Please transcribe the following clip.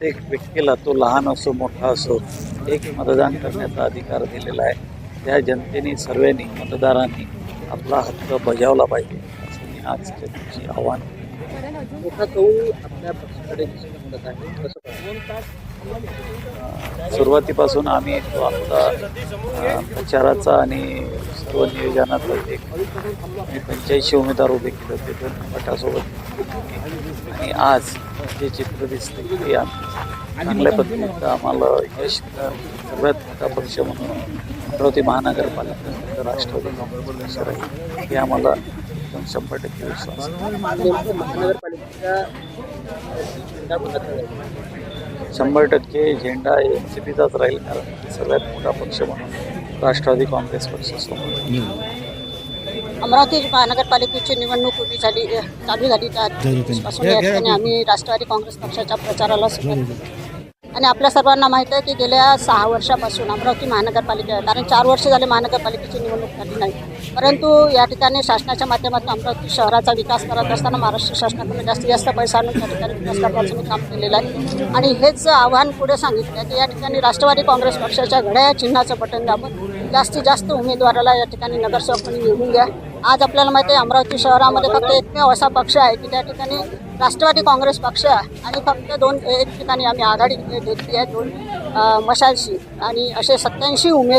प्रत्येक व्यक्तीला तो लहान असो मोठा असो एक मतदान करण्याचा अधिकार दिलेला आहे. त्या जनतेने सर्वांनी मतदारांनी आपला हक्क बजावला पाहिजे. असं मी आजच्या दिवशी आव्हान मोठा कौल आपल्या पक्षाकडे दिसून मिळत आहे. कसं पाहता? सुरुवातीपासून आम्ही तो आमचा प्रचाराचा आणि सर्व नियोजनाचं एक पंच्याऐंशी उमेदवार उभे केले होते. दोन गटासोबत. आणि आज जे चित्र दिसते ते चांगल्या पद्धतीचं आम्हाला यश सगळ्यात मोठा पक्ष म्हणून अमरावती महानगरपालिका राष्ट्रवादी काँग्रेस पक्ष राहील हे आम्हाला एकदम शंभर टक्के विश्वास शंभर टक्के झेंडा एन सी पीचाच राहील कारण सगळ्यात मोठा पक्ष म्हणून राष्ट्रवादी काँग्रेस पक्षासोबत अमरावती महानगरपालिकेची निवडणूक उभी झाली चालू झाली. त्या दिवसापासून या ठिकाणी आम्ही राष्ट्रवादी काँग्रेस पक्षाच्या प्रचाराला सुरुवात केली आणि आपल्या सर्वांना माहीत आहे की गेल्या सहा वर्षापासून अमरावती महानगरपालिका कारण चार वर्ष झाले महानगरपालिकेची निवडणूक झाली नाही. परंतु या ठिकाणी शासनाच्या माध्यमातून अमरावती शहराचा विकास करत असताना महाराष्ट्र शासनाकडे जास्तीत जास्त पैसा आणून त्या ठिकाणी विकास करण्याचं मी काम केलेलं आहे. आणि हेच आव्हान पुढे सांगितलं आहे की या ठिकाणी राष्ट्रवादी काँग्रेस पक्षाच्या घड्या चिन्हाचं बटन दाबून जास्तीत जास्त उमेदवाराला या ठिकाणी नगरसेवक म्हणून निवडून घ्या. आज आपल्याला माहिती आहे अमरावती शहरामध्ये फक्त एकमेव असा पक्ष आहे की त्या ठिकाणी राष्ट्रवादी काँग्रेस पक्ष आहे आणि फक्त दोन एक ठिकाणी आम्ही आघाडी घेतली आहे दोन मशालशी आणि असे सत्याऐंशी उमेदवार